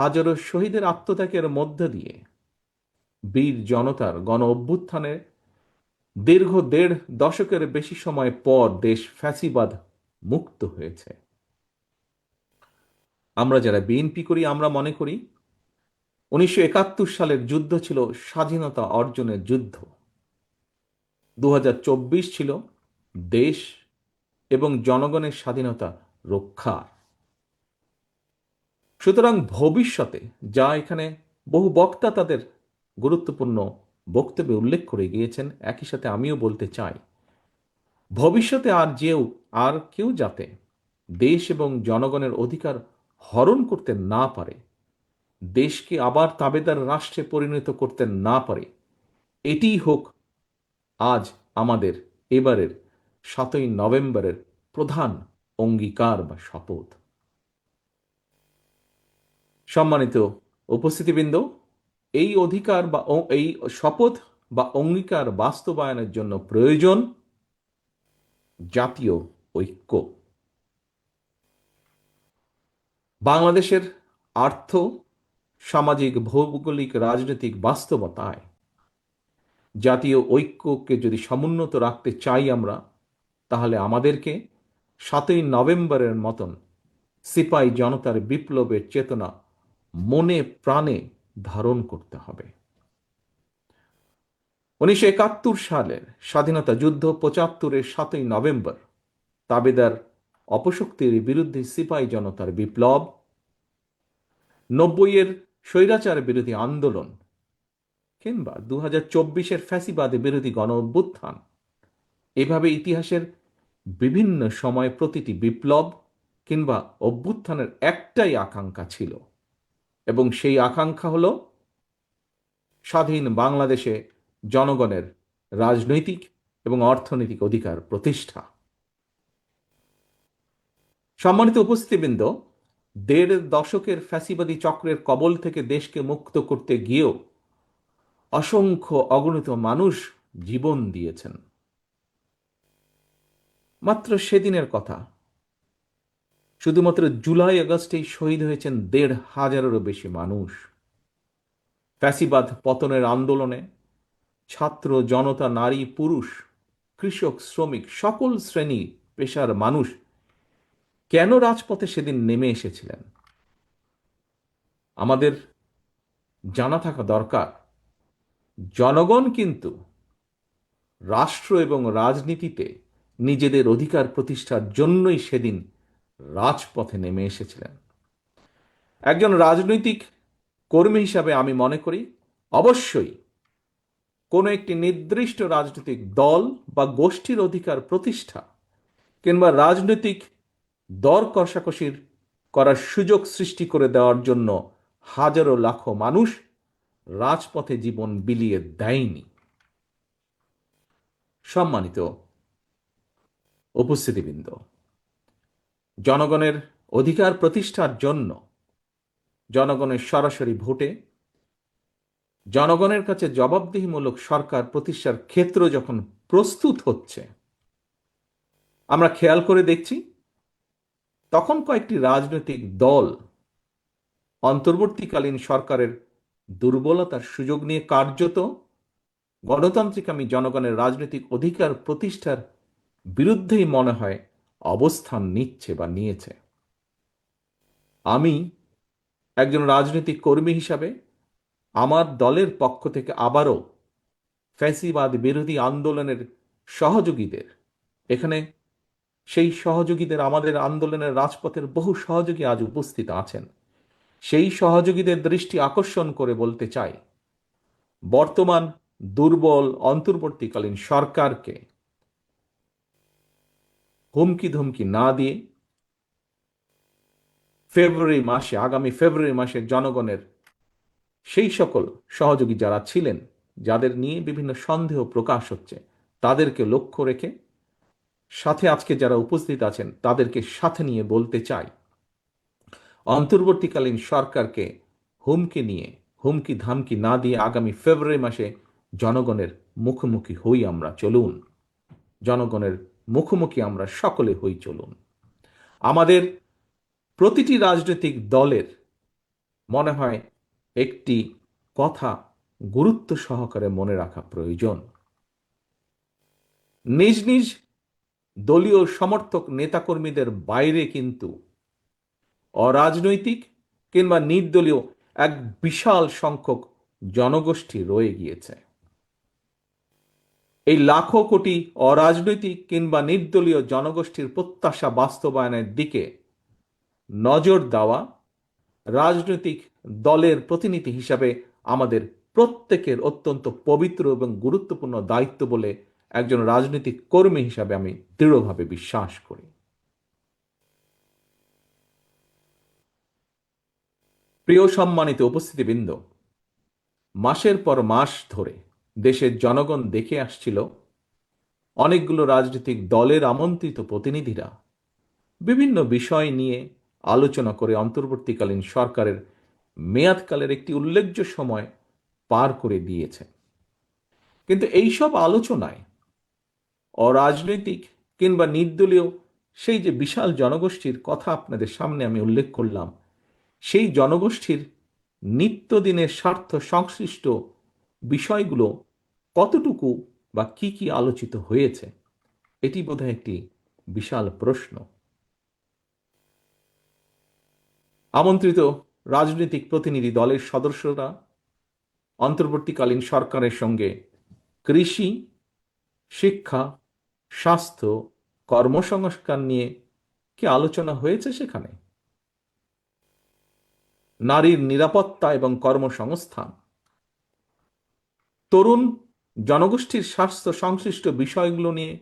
হাজারো শহীদের আত্মত্যাগের মধ্য দিয়ে বীর জনতার গণ অভ্যুত্থানে দীর্ঘ দেড় দশকের বেশি সময় পর দেশ ফ্যাসিবাদ মুক্ত হয়েছে। আমরা যারা বিএনপি করি, আমরা মনে করি উনিশশো একাত্তর সালের যুদ্ধ ছিল স্বাধীনতা অর্জনের যুদ্ধ। দু হাজার চব্বিশ ছিল দেশ এবং জনগণের স্বাধীনতা রক্ষার। সুতরাং ভবিষ্যতে যা এখানে বহু বক্তা তাদের গুরুত্বপূর্ণ বক্তব্যে উল্লেখ করে গিয়েছেন, একই সাথে আমিও বলতে চাই, ভবিষ্যতে আর যেও, আর কেউ যাতে দেশ এবং জনগণের অধিকার হরণ করতে না পারে, দেশকে আবার তাবেদার রাষ্ট্রে পরিণত করতে না পারে, এটিই হোক আজ আমাদের এবারের সাতই নভেম্বরের প্রধান অঙ্গীকার বা শপথ। সম্মানিত উপস্থিতিবৃন্দ, এই অধিকার বা এই শপথ বা অঙ্গীকার বাস্তবায়নের জন্য প্রয়োজন জাতীয় ঐক্য। বাংলাদেশের আর্থ, সামাজিক, ভৌগোলিক, রাজনৈতিক বাস্তবতায় জাতীয় ঐক্যকে যদি সমুন্নত রাখতে চাই আমরা, তাহলে আমাদেরকে সাতই নভেম্বরের মতন সিপাই জনতার বিপ্লবের চেতনা মনে প্রাণে ধারণ করতে হবে। উনিশশো একাত্তর সালের স্বাধীনতা যুদ্ধ পঁচাত্তরের সাতই নভেম্বর, তাবেদার অপশক্তির বিরুদ্ধে সিপাই জনতার বিপ্লব, নব্বইয়ের স্বৈরাচার বিরোধী আন্দোলন কিংবা দু হাজার চব্বিশের ফ্যাসিবাদে বিরোধী গণ অভ্যুত্থান এভাবে ইতিহাসের বিভিন্ন সময় প্রতিটি বিপ্লব কিংবা অভ্যুত্থানের একটাই আকাঙ্ক্ষা ছিল। এবং সেই আকাঙ্ক্ষা হল স্বাধীন বাংলাদেশে জনগণের রাজনৈতিক এবং অর্থনৈতিক অধিকার প্রতিষ্ঠা। সম্মানিত উপস্থিতিবৃন্দ, দেড় দশকের ফ্যাসিবাদী চক্রের কবল থেকে দেশকে মুক্ত করতে গিয়েও অসংখ্য অগণিত মানুষ জীবন দিয়েছেন। মাত্র সেদিনের কথা শুধুমাত্র জুলাই আগস্টেই শহীদ হয়েছেন দেড় হাজারেরও বেশি মানুষ। ফ্যাসিবাদ পতনের আন্দোলনে ছাত্র, জনতা, নারী, পুরুষ, কৃষক, শ্রমিক, সকল শ্রেণি পেশার মানুষ কেন রাজপথে সেদিন নেমে এসেছিলেন? আমাদের জানা থাকা দরকার, জনগণ কিন্তু রাষ্ট্র এবং রাজনীতিতে নিজেদের অধিকার প্রতিষ্ঠার জন্যই সেদিন রাজপথে নেমে এসেছিলেন। একজন রাজনৈতিক কর্মী হিসাবে আমি মনে করি, অবশ্যই কোনো একটি নির্দিষ্ট রাজনৈতিক দল বা গোষ্ঠীর অধিকার প্রতিষ্ঠা কিংবা রাজনৈতিক দর কষাকষির করার সুযোগ সৃষ্টি করে দেওয়ার জন্য হাজারো লাখো মানুষ রাজপথে জীবন বিলিয়ে দেয়নি। সম্মানিত উপস্থিতিবৃন্দ জনগণের অধিকার প্রতিষ্ঠার জন্য জনগণের সরাসরি ভোটে, জনগণের কাছে জবাবদিহিমূলক সরকার প্রতিষ্ঠার ক্ষেত্র যখন প্রস্তুত হচ্ছে, আমরা খেয়াল করে দেখছি, তখন কয়েকটি রাজনৈতিক দল অন্তর্বর্তীকালীন সরকারের দুর্বলতার সুযোগ নিয়ে কার্যত গণতান্ত্রিক আমি জনগণের রাজনৈতিক অধিকার প্রতিষ্ঠার বিরুদ্ধেই মনে হয় অবস্থান নিচ্ছে বা নিয়েছে। আমি একজন রাজনৈতিক কর্মী হিসাবে আমার দলের পক্ষ থেকে আবারও ফ্যাসিবাদ বিরোধী আন্দোলনের সহযোগীদের, এখানে সেই সহযোগীদের আমাদের আন্দোলনের রাজপথের বহু সহযোগী আজ উপস্থিত আছেন। সেই সহযোগীদের দৃষ্টি আকর্ষণ করে বলতে চাই, বর্তমান দুর্বল অন্তর্বর্তীকালীন সরকারকে হুমকি ধুমকি না দিয়ে ফেব্রুয়ারি মাসে, আগামী ফেব্রুয়ারি মাসে জনগণের সেই সকল সহযোগী যারা ছিলেন, যাদের নিয়ে বিভিন্ন সন্দেহ প্রকাশ হচ্ছে, তাদেরকে লক্ষ্য রেখে সাথে আজকে যারা উপস্থিত আছেন, তাদেরকে সাথে নিয়ে বলতে চাই। অন্তর্বর্তীকালীন সরকারকে হুমকি নিয়ে, হুমকি ধামকি না দিয়ে আগামী ফেব্রুয়ারি মাসে জনগণের মুখোমুখি হই আমরা, চলুন। জনগণের মুখোমুখি আমরা সকলে হই চলুন। আমাদের প্রতিটি রাজনৈতিক দলের মনে হয় একটি কথা গুরুত্ব সহকারে মনে রাখা প্রয়োজন। নিজ নিজ দলীয় সমর্থক নেতাকর্মীদের বাইরে কিন্তু অরাজনৈতিক কিংবা নির্দলীয় এক বিশাল সংখ্যক জনগোষ্ঠী রয়ে গিয়েছে। এই লাখো কোটি অরাজনৈতিক কিংবা নির্দলীয় জনগোষ্ঠীর প্রত্যাশা বাস্তবায়নের দিকে নজর দেওয়া রাজনৈতিক দলের প্রতিনিধি হিসাবে আমাদের প্রত্যেকের অত্যন্ত পবিত্র এবং গুরুত্বপূর্ণ দায়িত্ব বলে একজন রাজনৈতিক কর্মী হিসাবে আমি দৃঢ়ভাবে বিশ্বাস করি। প্রিয় সম্মানিত উপস্থিতিবৃন্দ, মাসের পর মাস ধরে দেশের জনগণ দেখে আসছিল, অনেকগুলো রাজনৈতিক দলের আমন্ত্রিত প্রতিনিধিরা বিভিন্ন বিষয় নিয়ে আলোচনা করে অন্তর্বর্তীকালীন সরকারের মেয়াদকালের একটি উল্লেখ্য সময় পার করে দিয়েছে। কিন্তু এইসব আলোচনায় অরাজনৈতিক কিংবা নির্দলীয় সেই যে বিশাল জনগোষ্ঠীর কথা আপনাদের সামনে আমি উল্লেখ করলাম, সেই জনগোষ্ঠীর নিত্যদিনের স্বার্থ সংশ্লিষ্ট বিষয়গুলো কতটুকু বা কি কি আলোচিত হয়েছে, এটি বোধহয় একটি বিশাল প্রশ্ন। আমন্ত্রিত রাজনৈতিক প্রতিনিধি দলের সদস্যরা, অন্তর্বর্তীকালীন সরকারের সঙ্গে কৃষি, শিক্ষা, স্বাস্থ্য কর্মসংস্কার নিয়ে কি আলোচনা হয়েছে সেখানে? নারীর নিরাপত্তা এবং কর্মসংস্থান। তরুণ জনগোষ্ঠীর স্বাস্থ্য সংশ্লিষ্ট বিষয়গুলো নিয়ে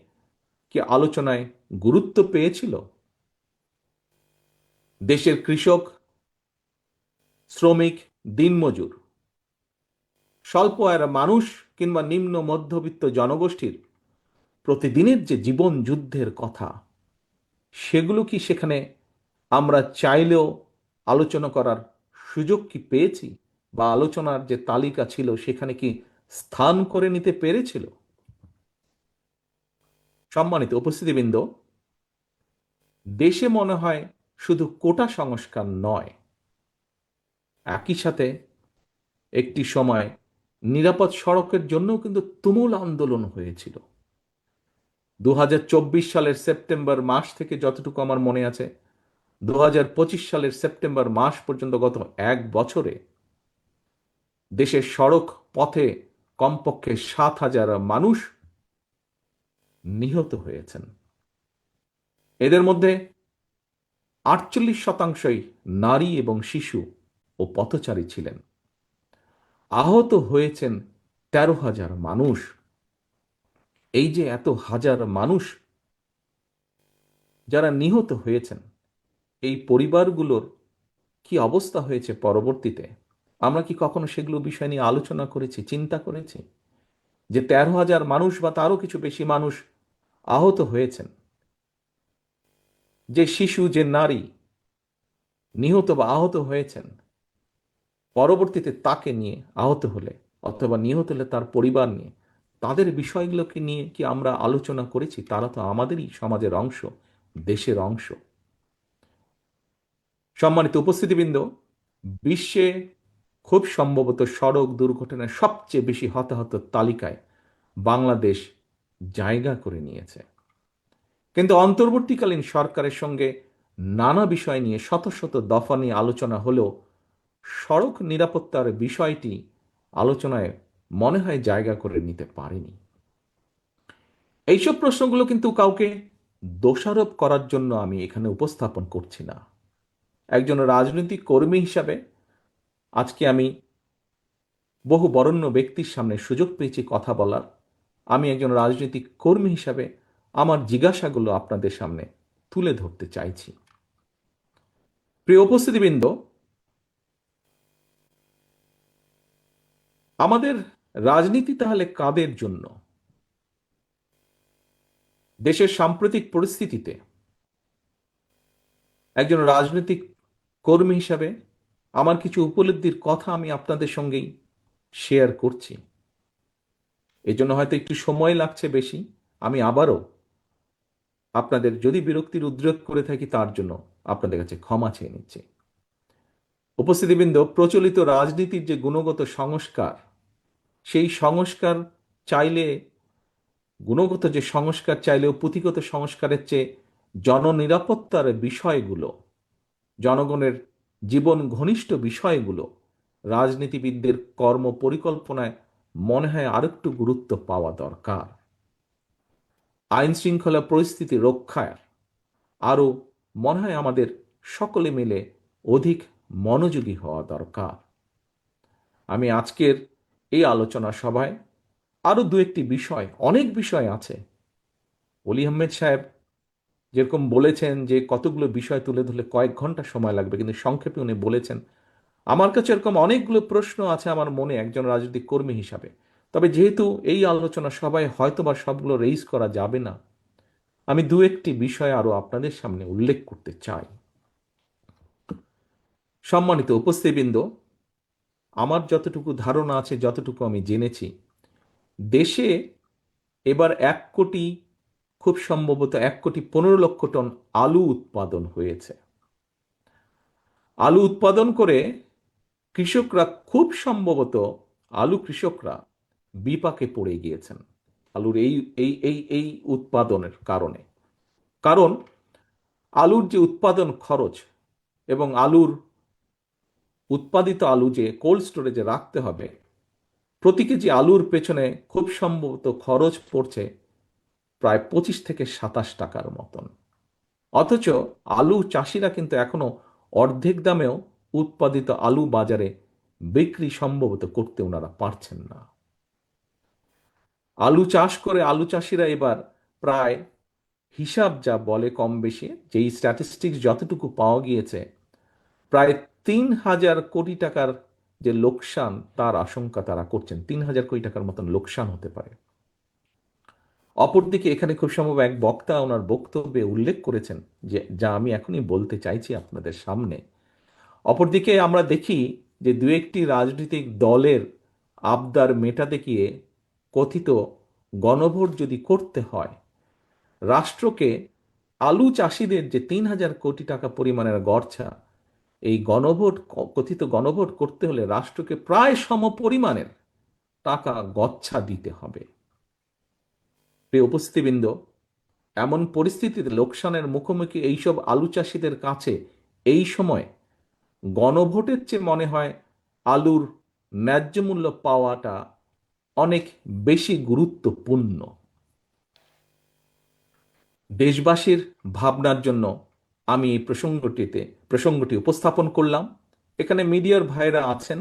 কি আলোচনায় গুরুত্ব পেয়েছিল? দেশের কৃষক, শ্রমিক, দিনমজুর, স্বল্প আয়ের মানুষ কিংবা নিম্ন মধ্যবিত্ত জনগোষ্ঠীর প্রতিদিনের যে জীবন যুদ্ধের কথা, সেগুলো কি সেখানে আমরা চাইলেও আলোচনা করার সুযোগ কি পেয়েছি? বা আলোচনার যে তালিকা ছিল সেখানে কি স্থান করে নিতে পেরেছিল। সম্মানিত উপস্থিতিবৃন্দ, দেশে মনে হয় শুধু কোটা সংস্কার নয়, একই সাথে একটি সময় নিরাপদ সড়কের জন্য কিন্তু তুমুল আন্দোলন হয়েছিল। দু হাজার চব্বিশ সালের সেপ্টেম্বর মাস থেকে যতটুকু আমার মনে আছে দু হাজার পঁচিশ সালের সেপ্টেম্বর মাস পর্যন্ত গত এক বছরে দেশের সড়ক পথে কমপক্ষে সাত হাজার মানুষ নিহত হয়েছেন। এদের মধ্যে আটচল্লিশ শতাংশই নারী এবং শিশু ও পথচারী ছিলেন। আহত হয়েছেন তেরো হাজার মানুষ। এই যে এত হাজার মানুষ যারা নিহত হয়েছেন, এই পরিবারগুলোর কি অবস্থা হয়েছে পরবর্তীতে? আমরা কি কখনো সেগুলো বিষয় নিয়ে আলোচনা করেছি, চিন্তা করেছি? যে তেরো হাজার মানুষ বা তারও কিছু বেশি মানুষ আহত হয়েছেন। যে শিশু, যে নারী নিহত বা আহত হয়েছেন, পরবর্তীতে তাকে নিয়ে আহত হলে অথবা নিহত হলে তার পরিবার নিয়ে, তাদের বিষয়গুলোকে নিয়ে কি আমরা আলোচনা করেছি? তারা তো আমাদেরই সমাজের অংশ, দেশের অংশ। সম্মানিত উপস্থিতিবৃন্দ, বিশ্বে খুব সম্ভবত সড়ক দুর্ঘটনায় সবচেয়ে বেশি হতাহত তালিকায় বাংলাদেশ জায়গা করে নিয়েছে। কিন্তু অন্তর্বর্তীকালীন সরকারের সঙ্গে নানা বিষয় নিয়ে শত শত দফা নিয়ে আলোচনা হলেও সড়ক নিরাপত্তার বিষয়টি আলোচনায় মনে হয় জায়গা করে নিতে পারেনি। এইসব প্রশ্নগুলো কিন্তু কাউকে দোষারোপ করার জন্য আমি এখানে উপস্থাপন করছি না। একজন রাজনৈতিক কর্মী হিসাবে আজকে আমি বহু বরণ্য ব্যক্তির সামনে সুযোগ পেয়েছি কথা বলার। আমি একজন রাজনৈতিক কর্মী হিসাবে আমার জিজ্ঞাসাগুলো আপনাদের সামনে তুলে ধরতে চাইছি। প্রিয় উপস্থিতিবৃন্দ, আমাদের রাজনীতি তাহলে কাদের জন্য? দেশের সাম্প্রতিক পরিস্থিতিতে একজন রাজনৈতিক কর্মী হিসাবে আমার কিছু উপলব্ধির কথা আমি আপনাদের সঙ্গেই শেয়ার করছি। এজন্য হয়তো একটু সময় লাগছে বেশি, আমি আবারও আপনাদের যদি বিরক্তির উদ্রেক করে থাকি তার জন্য আপনাদের কাছে ক্ষমা চেয়ে নিচ্ছি। উপস্থিতিবৃন্দ, প্রচলিত রাজনীতির যে গুণগত সংস্কার, সেই সংস্কার চাইলে, গুণগত যে সংস্কার চাইলেও পুঁথিগত সংস্কারের চেয়ে জননিরাপত্তার বিষয়গুলো জনগণের জীবন ঘনিষ্ঠ বিষয়গুলো রাজনীতিবিদদের কর্ম পরিকল্পনায় মনে হয় আরেকটু গুরুত্ব পাওয়া দরকার। আইন শৃঙ্খলা পরিস্থিতি রক্ষায় আরও মনে হয় আমাদের সকলে মিলে অধিক মনোযোগী হওয়া দরকার। আমি আজকের এই আলোচনা সভায় আরও দু একটি বিষয়, অনেক বিষয় আছে। অলি আহমেদ সাহেব যেরকম বলেছেন যে কতগুলো বিষয় তুলে ধরলে কয়েক ঘণ্টা সময় লাগবে, কিন্তু সংক্ষেপে উনি বলেছেন, আমার কাছে এরকম অনেকগুলো প্রশ্ন আছে আমার মনে একজন রাজনৈতিক কর্মী হিসাবে। তবে যেহেতু এই আলোচনা সবাই হয়তো বা সবগুলো রেইজ করা যাবে না, আমি দু একটি বিষয় আরও আপনাদের সামনে উল্লেখ করতে চাই। সম্মানিত উপস্থিতবৃন্দ, আমার যতটুকু ধারণা আছে, যতটুকু আমি জেনেছি, দেশে এবার এক কোটি খুব সম্ভবত এক কোটি পনেরো লক্ষ টন আলু উৎপাদন হয়েছে। আলু উৎপাদন করে কৃষকরা খুব সম্ভবত আলু কৃষকরা বিপাকে পড়ে গিয়েছেন আলুর এই এই এই এই উৎপাদনের কারণে। কারণ আলুর যে উৎপাদন খরচ এবং আলুর উৎপাদিত আলু যে কোল্ড স্টোরেজে রাখতে হবে প্রতি কেজি আলুর পেছনে খুব সম্ভবত খরচ পড়ছে প্রায় পঁচিশ থেকে সাতাশ টাকার মতন। অথচ আলু চাষিরা কিন্তু এখনও অর্ধেক দামেও উৎপাদিত আলু বাজারে বিক্রি সম্ভবত করতে ওনারা পারছেন না। আলু চাষ করে আলু চাষিরা এবার প্রায় হিসাব যা বলে কম বেশি যেই স্ট্যাটিস্টিক্স যতটুকু পাওয়া গিয়েছে, প্রায় তিন হাজার কোটি টাকার যে লোকসান তার আশঙ্কা তারা করছেন। তিন হাজার কোটি টাকার মতন লোকসান হতে পারে। অপরদিকে এখানে খুব সম্ভব এক বক্তা ওনার বক্তব্যে উল্লেখ করেছেন যে, যা আমি এখনই বলতে চাইছি আপনাদের সামনে। অপরদিকে আমরা দেখি যে, দু একটি রাজনৈতিক দলের আবদার মেটাতে গিয়ে কথিত গণভোট যদি করতে হয়, রাষ্ট্রকে আলু চাষিদের যে তিন হাজার কোটি টাকা পরিমাণের গড়ছা, এই গণভোট, কথিত গণভোট করতে হলে রাষ্ট্রকে প্রায় সম পরিমাণের টাকা গচ্ছা দিতে হবে। প্রিয় উপস্থিতিবৃন্দ, এমন পরিস্থিতিতে লোকসানের মুখোমুখি এইসব আলু চাষিদের কাছে এই সময় গণভোটের চেয়ে মনে হয় আলুর ন্যায্য মূল্য পাওয়াটা অনেক বেশি গুরুত্বপূর্ণ। দেশবাসীর ভাবনার জন্য আমি এই প্রসঙ্গটিতে, প্রসঙ্গটি উপস্থাপন করলাম। এখানে মিডিয়ার ভাইরা আছেন।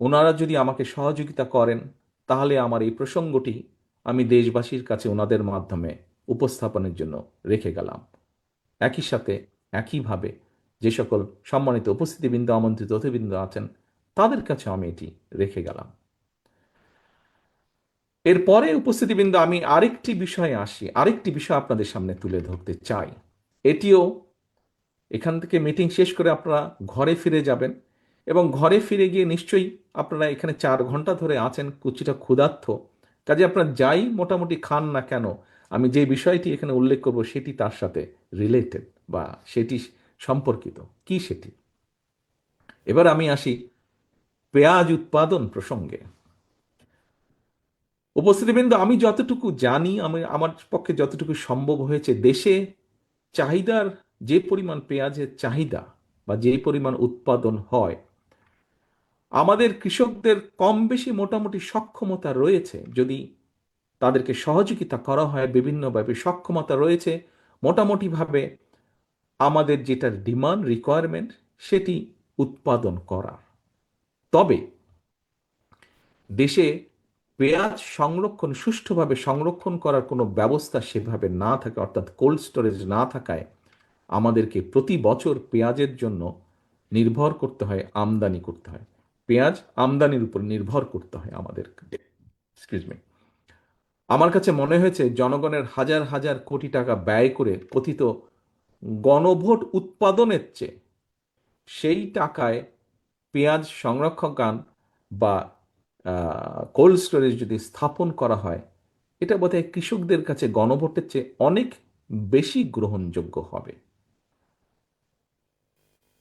ওনারা যদি আমাকে সহযোগিতা করেন, তাহলে আমার এই প্রসঙ্গটি আমি দেশবাসীর কাছে ওনাদের মাধ্যমে উপস্থাপনের জন্য রেখে গেলাম। একই সাথে একইভাবে যে সকল সম্মানিত উপস্থিতিবৃন্দ, আমন্ত্রিত অতিবৃন্দ আছেন, তাদের কাছে আমি এটি রেখে গেলাম। এরপরে উপস্থিতিবৃন্দ, আমি আরেকটি বিষয়ে আসি, আরেকটি বিষয় আপনাদের সামনে তুলে ধরতে চাই। এটিও এখান থেকে মিটিং শেষ করে আপনারা ঘরে ফিরে যাবেন এবং ঘরে ফিরে গিয়ে নিশ্চয়ই আপনারা এখানে চার ঘণ্টা ধরে আছেন, কুচিটা ক্ষুধার্থ কাজে আপনারা যাই মোটামুটি খান না কেন, আমি যে বিষয়টি এখানে উল্লেখ করব সেটি তার সাথে রিলেটেড বা সেটি সম্পর্কিত। কি সেটি? এবার আমি আসি পেঁয়াজ উৎপাদন প্রসঙ্গে। উপস্থিতিবৃন্দ, আমি যতটুকু জানি, আমি আমার পক্ষে যতটুকু সম্ভব হয়েছে, দেশে চাহিদার যে পরিমাণ পেঁয়াজের চাহিদা বা যে পরিমাণ উৎপাদন হয় আমাদের কৃষকদের কম বেশি মোটামুটি সক্ষমতা রয়েছে। যদি তাদেরকে সহযোগিতা করা হয়, বিভিন্নভাবে সক্ষমতা রয়েছে, মোটামুটিভাবে আমাদের যেটার ডিমান্ড রিকোয়ারমেন্ট সেটি উৎপাদন করা তবে দেশে পেঁয়াজ সংরক্ষণ, সুষ্ঠুভাবে সংরক্ষণ করার কোনো ব্যবস্থা সেভাবে না থাকে, অর্থাৎ কোল্ড স্টোরেজ না থাকায় আমাদেরকে প্রতি বছর পেঁয়াজের জন্য নির্ভর করতে হয়, আমদানি করতে হয়। পেঁয়াজ আমদানির উপর নির্ভর করতে হয় আমাদের আমার কাছে মনে হয়েছে জনগণের হাজার হাজার কোটি টাকা ব্যয় করে কথিত গণভোট উৎপাদনের চেয়ে সেই টাকায় পেঁয়াজ সংরক্ষকান বা কোল্ড স্টোরেজ যদি স্থাপন করা হয়, এটা বোধহয় কৃষকদের কাছে গণভোটের চেয়ে অনেক বেশি গ্রহণযোগ্য হবে।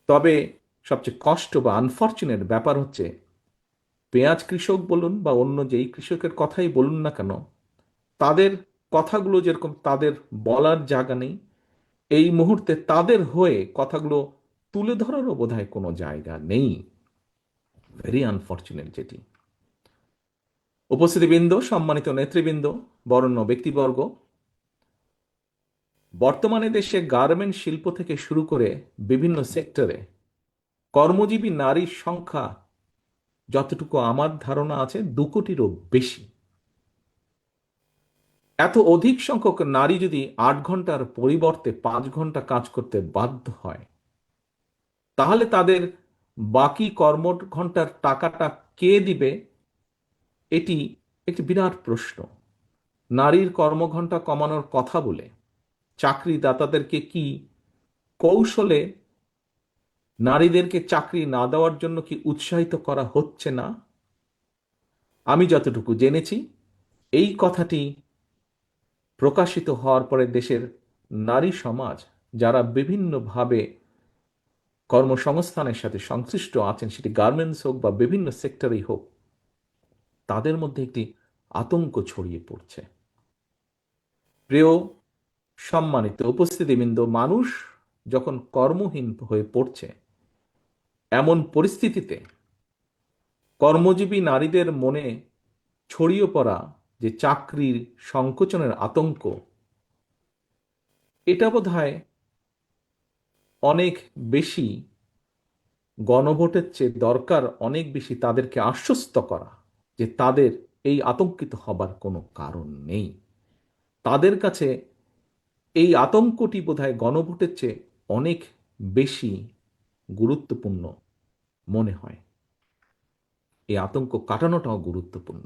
তবে সবচেয়ে কষ্ট বা আনফর্চুনেট ব্যাপার হচ্ছে, পেঁয়াজ কৃষক বলুন বা অন্য যেই কৃষকের কথাই বলুন না কেন, তাদের কথাগুলো যেরকম তাদের বলার জায়গা নেই, এই মুহূর্তে তাদের হয়ে কথাগুলো তুলে ধরারও বোধহয় কোনো জায়গা নেই। ভেরি আনফর্চুনেট যেটি। উপস্থিতিবৃন্দ, সম্মানিত নেতৃবৃন্দ, বরণ্য ব্যক্তিবর্গ, বর্তমানে দেশে গার্মেন্ট শিল্প থেকে শুরু করে বিভিন্ন সেক্টরে কর্মজীবী নারীর সংখ্যা যতটুকু আমার ধারণা আছে, দু কোটিরও বেশি। এত অধিক সংখ্যক নারী যদি আট ঘণ্টার পরিবর্তে পাঁচ ঘণ্টা কাজ করতে বাধ্য হয়, তাহলে তাদের বাকি কর্ম ঘণ্টার টাকাটা কে দিবে? এটি একটি বিরাট প্রশ্ন। নারীর কর্মঘণ্টা কমানোর কথা বলে, চাকরিদাতাদেরকে কি কৌশলে নারীদেরকে চাকরি না দেওয়ার জন্য কি উৎসাহিত করা হচ্ছে না? আমি যতটুকু জেনেছি, এই কথাটি প্রকাশিত হওয়ার পরে দেশের নারী সমাজ, যারা বিভিন্নভাবে কর্মসংস্থানের সাথে সংশ্লিষ্ট আছেন, সেটি গার্মেন্টস হোক বা বিভিন্ন সেক্টরেই হোক, তাদের মধ্যে একটি আতঙ্ক ছড়িয়ে পড়ছে। প্রিয় সম্মানিত উপস্থিতিবৃন্দ, মানুষ যখন কর্মহীন হয়ে পড়ছে এমন পরিস্থিতিতে কর্মজীবী নারীদের মনে ছড়িয়ে পড়া যে চাকরির সংকোচনের আতঙ্ক, এটা বোধ অনেক বেশি গণভোটের চেয়ে দরকার, অনেক বেশি তাদেরকে আশ্বস্ত করা যে তাদের এই আতঙ্কিত হবার কোনো কারণ নেই। তাদের কাছে এই আতঙ্কটি বোধহয় গণভোটের চেয়ে অনেক বেশি গুরুত্বপূর্ণ। মনে হয়। এই আতঙ্ক কাটানোটাও গুরুত্বপূর্ণ।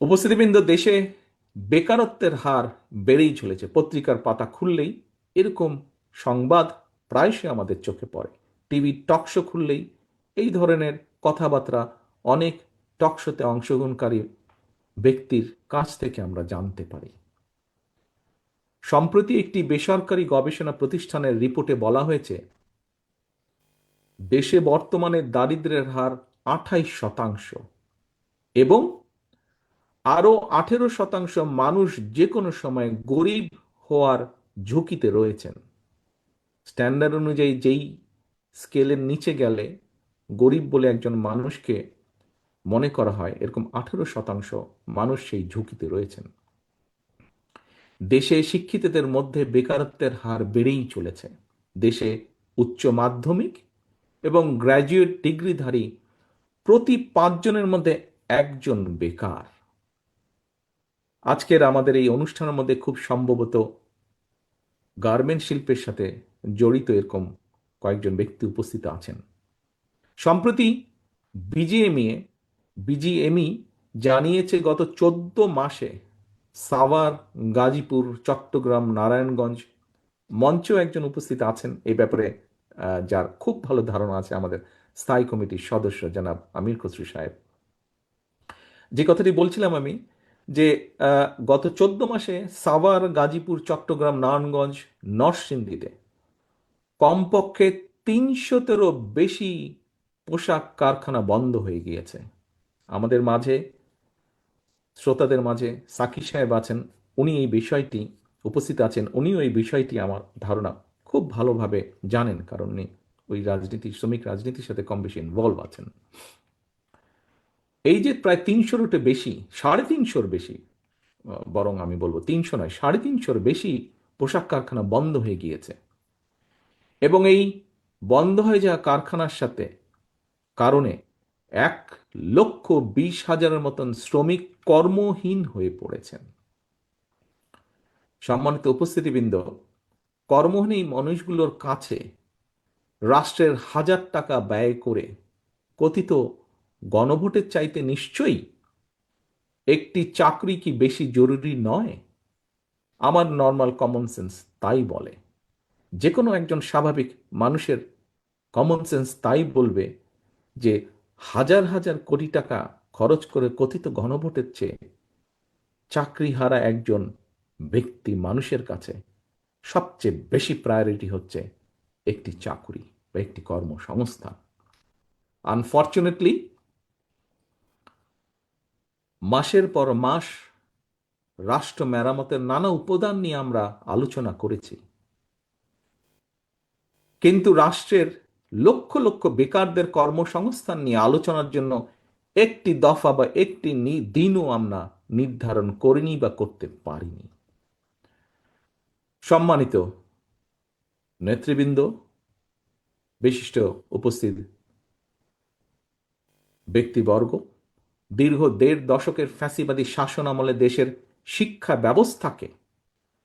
উপস্থিতিবৃন্দ, দেশে বেকারত্বের হার বেড়েই চলেছে। পত্রিকার পাতা খুললেই এরকম সংবাদ প্রায়শই আমাদের চোখে পড়ে। টিভি টকশো খুললেই এই ধরনের কথাবার্তা অনেক টকশোতে অংশগ্রহণকারী ব্যক্তির কাছ থেকে আমরা জানতে পারি। সম্প্রতি একটি বেসরকারি গবেষণা প্রতিষ্ঠানের রিপোর্টে বলা হয়েছে দেশে বর্তমানে দারিদ্রের হার আঠাইশ শতাংশ এবং আরও আঠেরো শতাংশ মানুষ যে কোনো সময় গরিব হওয়ার ঝুঁকিতে রয়েছেন। স্ট্যান্ডার্ড অনুযায়ী যেই স্কেলের নিচে গেলে গরিব বলে একজন মানুষকে মনে করা হয় এরকম আঠেরো শতাংশ মানুষ সেই ঝুঁকিতে রয়েছেন। দেশে শিক্ষিতদের মধ্যে বেকারত্বের হার বেড়েই চলেছে। দেশে উচ্চ মাধ্যমিক এবং গ্র্যাজুয়েট ডিগ্রিধারী প্রতি পাঁচজনের মধ্যে একজন বেকার। আজকের আমাদের এই অনুষ্ঠানের মধ্যে খুব সম্ভবত গার্মেন্ট শিল্পের সাথে জড়িত এরকম কয়েকজন ব্যক্তি উপস্থিত আছেন। সম্প্রতি বিজিএমইএ বিজিএমই জানিয়েছে গত চোদ্দ মাসে সাভার, গাজীপুর, চট্টগ্রাম, নারায়ণগঞ্জ মঞ্চেও একজন উপস্থিত আছেন। এই ব্যাপারে যার খুব ভালো ধারণা আছে আমাদের স্থায়ী কমিটির সদস্য জনাব আমির খসরু সাহেব। যে কথাটি বলছিলাম আমি, যে গত চোদ্দ মাসে সাভার, গাজীপুর, চট্টগ্রাম, নারায়ণগঞ্জ, নরসিংদীতে কমপক্ষে তিনশোতেরও বেশি পোশাক কারখানা বন্ধ হয়ে গিয়েছে। আমাদের মাঝে, শ্রোতাদের মাঝে সাকি সাহেব আছেন, উনি এই বিষয়টি উপস্থিত আছেন, উনিও এই বিষয়টি আমার ধারণা খুব ভালোভাবে জানেন, কারণ ওই রাজনীতি, শ্রমিক রাজনীতির সাথে কম বেশি ইনভলভ আছেন। এই যে প্রায় তিনশোরটে বেশি, সাড়ে তিনশোর বেশি বরং আমি বলব তিনশো নয়, সাড়ে তিনশোর বেশি পোশাক কারখানা বন্ধ হয়ে গিয়েছে। এবং এই বন্ধ হয়ে যাওয়া কারখানার সাথে কারণে এক লক্ষ বিশ হাজারের মতন শ্রমিক কর্মহীন হয়ে পড়েছেন। সম্মানিত উপস্থিতিবৃন্দ কর্মহীন মানুষগুলোর কাছে রাষ্ট্রের হাজার টাকা ব্যয় করে কথিত গণভোটের চাইতে নিশ্চয়ই একটি চাকরি কি বেশি জরুরি নয়? আমার নর্মাল কমন সেন্স তাই বলে। যে কোনো একজন স্বাভাবিক মানুষের কমন সেন্স তাই বলবে যে হাজার হাজার কোটি টাকা খরচ করে কথিত গণভোটের চেয়ে চাকরি হারা একজন ব্যক্তি মানুষের কাছে সবচেয়ে বেশি প্রায়োরিটি হচ্ছে একটি চাকুরি বা একটি কর্মসংস্থান আনফর্চুনেটলি মাসের পর মাস রাষ্ট্র মেরামতের নানা উপাদান নিয়ে আমরা আলোচনা করেছি। কিন্তু রাষ্ট্রের লক্ষ লক্ষ বেকারদের কর্মসংস্থান নিয়ে আলোচনার জন্য একটি দফা বা একটি দিনও আমরা নির্ধারণ করিনি বা করতে পারিনি। সম্মানিত নেতৃবৃন্দ, বিশিষ্ট উপস্থিত ব্যক্তিবর্গ, দীর্ঘ দেড় দশকের ফ্যাসিবাদী শাসন আমলে দেশের শিক্ষা ব্যবস্থাকে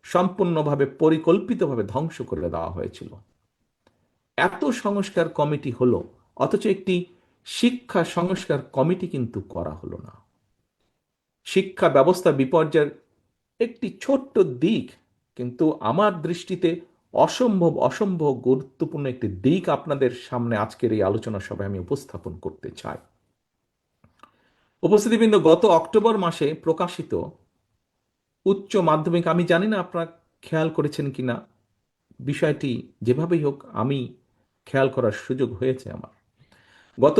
সম্পূর্ণভাবে পরিকল্পিতভাবে ধ্বংস করে দেওয়া হয়েছিল। এত সংস্কার কমিটি হলো, অথচ একটি শিক্ষা সংস্কার কমিটি কিন্তু করা হলো না। শিক্ষা ব্যবস্থা বিপর্যয়ের একটি ছোট্ট দিক কিন্তু আমার দৃষ্টিতে অসম্ভব অসম্ভব গুরুত্বপূর্ণ একটি দিক আপনাদের সামনে আজকের এই আলোচনা সভায় আমি উপস্থাপন করতে চাই। উপস্থিতিবৃন্দ, গত অক্টোবর মাসে প্রকাশিত উচ্চ মাধ্যমিক, আমি জানি না আপনারা খেয়াল করেছেন কিনা, বিষয়টি যেভাবেই হোক আমি খেয়াল করার সুযোগ হয়েছে আমার। গত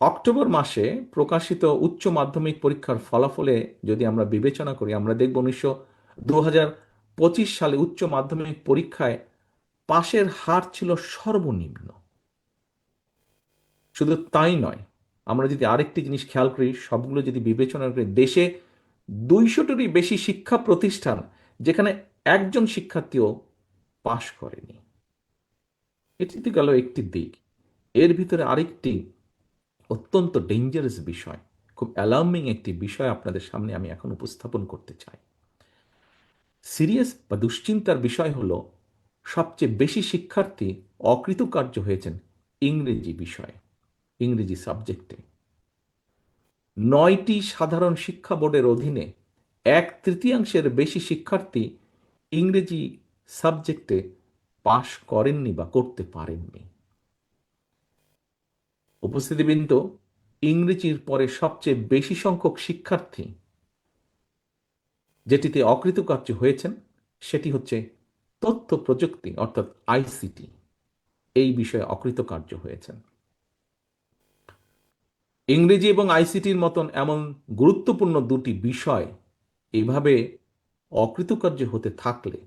অক্টোবর মাসে প্রকাশিত উচ্চ মাধ্যমিক পরীক্ষার ফলাফলে যদি আমরা বিবেচনা করি, আমরা দেখব উনিশশো দু পঁচিশ সালে উচ্চ মাধ্যমিক পরীক্ষায় পাশের হার ছিল সর্বনিম্ন। শুধু তাই নয়, আমরা যদি আরেকটি জিনিস খেয়াল করি, সবগুলো যদি বিবেচনা করি দেশে দুইশোটিরই বেশি শিক্ষা প্রতিষ্ঠান যেখানে একজন শিক্ষার্থীও পাশ করেনি। এটি গেল একটি দিক। এর ভিতরে আরেকটি অত্যন্ত ডেঞ্জারাস বিষয়, খুব অ্যালার্মিং একটি বিষয় আপনাদের সামনে আমি এখন উপস্থাপন করতে চাই। সিরিয়াস বা দুশ্চিন্তার বিষয় হল, সবচেয়ে বেশি শিক্ষার্থী অকৃতকার্য হয়েছেন ইংরেজি বিষয়ে, ইংরেজি সাবজেক্টে। নয়টি সাধারণ শিক্ষা বোর্ডের অধীনে এক তৃতীয়াংশের বেশি শিক্ষার্থী ইংরেজি সাবজেক্টে পাশ করেননি বা করতে পারেননি। উপস্থিতিবৃন্দ, ইংরেজির পরে সবচেয়ে বেশি সংখ্যক শিক্ষার্থী যেটিতে অকৃতকার্য হয়েছেন, সেটি হচ্ছে তথ্য প্রযুক্তি, অর্থাৎ আইসিটি। এই বিষয়ে অকৃতকার্য হয়েছেন। ইংরেজি এবং আইসিটির মতন এমন গুরুত্বপূর্ণ দুটি বিষয় এভাবে অকৃতকার্য হতে থাকলে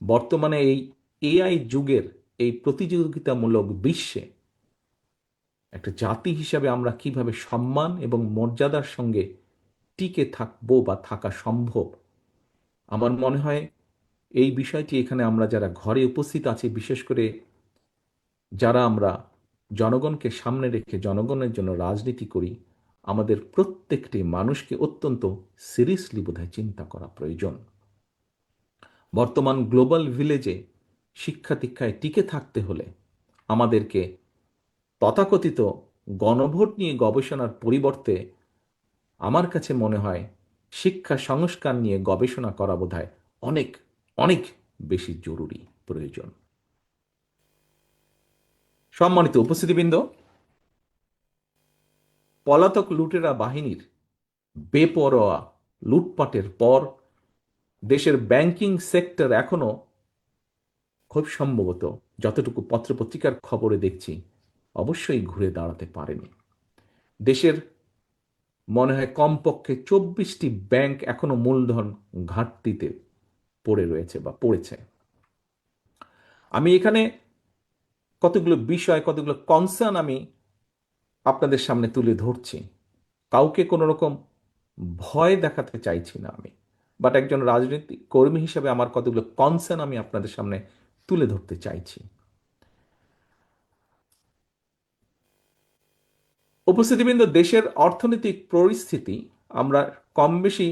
বর্তমানে এই এআই যুগের এই প্রতিযোগিতামূলক বিশ্বে একটা জাতি হিসাবে আমরা কীভাবে সম্মান এবং মর্যাদার সঙ্গে টিকে থাকব বা থাকা সম্ভব আমার মনে হয় এই বিষয়টি এখানে আমরা যারা ঘরে উপস্থিত আছি, বিশেষ করে যারা আমরা জনগণকে সামনে রেখে জনগণের জন্য রাজনীতি করি, আমাদের প্রত্যেকটি মানুষকে অত্যন্ত সিরিয়াসলি বোধহয় চিন্তা করা প্রয়োজন। বর্তমান গ্লোবাল ভিলেজে শিক্ষা দীক্ষায় টিকে থাকতে হলে আমাদেরকে তথাকথিত গণভোট নিয়ে গবেষণার পরিবর্তে আমার কাছে মনে হয় শিক্ষা সংস্কার নিয়ে গবেষণা করা বোধহয় অনেক অনেক বেশি জরুরি, প্রয়োজন। সম্মানিত উপস্থিতিবৃন্দ, পলাতক লুটেরা বাহিনীর বেপরোয়া লুটপাটের পর দেশের ব্যাংকিং সেক্টর এখনও খুব সম্ভবত যতটুকু পত্রপত্রিকার খবরে দেখছি, অবশ্যই ঘুরে দাঁড়াতে পারেনি। দেশের মনে হয় কমপক্ষে চব্বিশটি ব্যাংক এখনও মূলধন ঘাটতিতে পড়ে রয়েছে বা পড়েছে। আমি এখানে কতগুলো বিষয়, কতগুলো কনসার্ন আমি আপনাদের সামনে তুলে ধরছি। কাউকে কোনো রকম ভয় দেখাতে চাইছি না আমি। বাট একজন রাজনৈতিক কর্মী হিসেবে আমার কতগুলো কনসার্ন আমি আপনাদের সামনে তুলে ধরতে চাইছি। উপস্থিতিবৃন্দ, দেশের অর্থনৈতিক পরিস্থিতি আমরা কম বেশি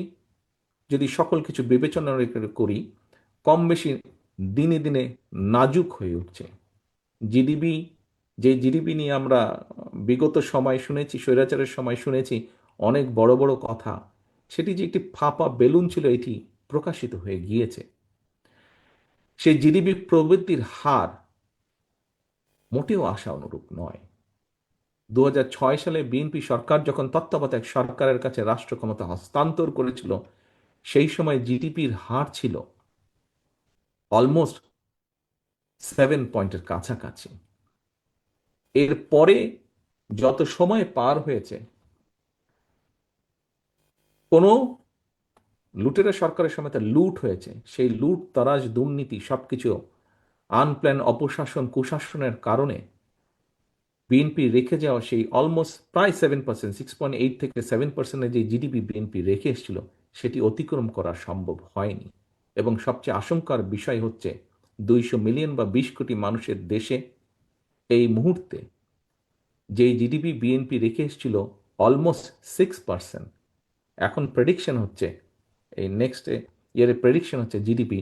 যদি সকল কিছু বিবেচনা করি কম বেশি দিনে দিনে নাজুক হয়ে উঠছে। জিডিপি, যে জিডিপি নিয়ে আমরা বিগত সময় শুনেছি, স্বৈরাচারের সময় শুনেছি, অনেক বড় বড় কথা, সেটি যে একটি ফাঁপা বেলুন ছিল, এটি প্রকাশিত হয়ে গিয়েছে। সেই জিডিপি প্রবৃত্তির হার মোটেও আশা অনুরূপ নয়। দু হাজার ছয় সালে বিএনপি সরকার যখন তত্ত্বাবধায়ক সরকারের কাছে রাষ্ট্র ক্ষমতা হস্তান্তর করেছিল, সেই সময় জিডিপির হার ছিল অলমোস্ট সেভেন পয়েন্টের কাছাকাছি। এরপরে যত সময় পার হয়েছে, কোনো লুটেরা সরকারের সময় লুট হয়েছে। সেই লুট, তারাজ, দুর্নীতি সবকিছু আনপ্ল্যান অপশাসন, কুশাসনের কারণে বিএনপি রেখে যাওয়া সেই অলমোস্ট প্রায় seven percent six point eight থেকে সেভেন পার্সেন্টের যে জিডিপি বিএনপি রেখে এসেছিল, সেটি অতিক্রম করা সম্ভব হয়নি। এবং সবচেয়ে আশঙ্কার বিষয় হচ্ছে দুইশো মিলিয়ন বা বিশ কোটি মানুষের দেশে এই মুহূর্তে যেই জিডিপি বিএনপি রেখে এসেছিল অলমোস্ট সিক্স পার্সেন্ট এখন প্রেডিকশন হচ্ছে, এই নেক্সট ইয়ারের প্রেডিকশন হচ্ছে জিডিপি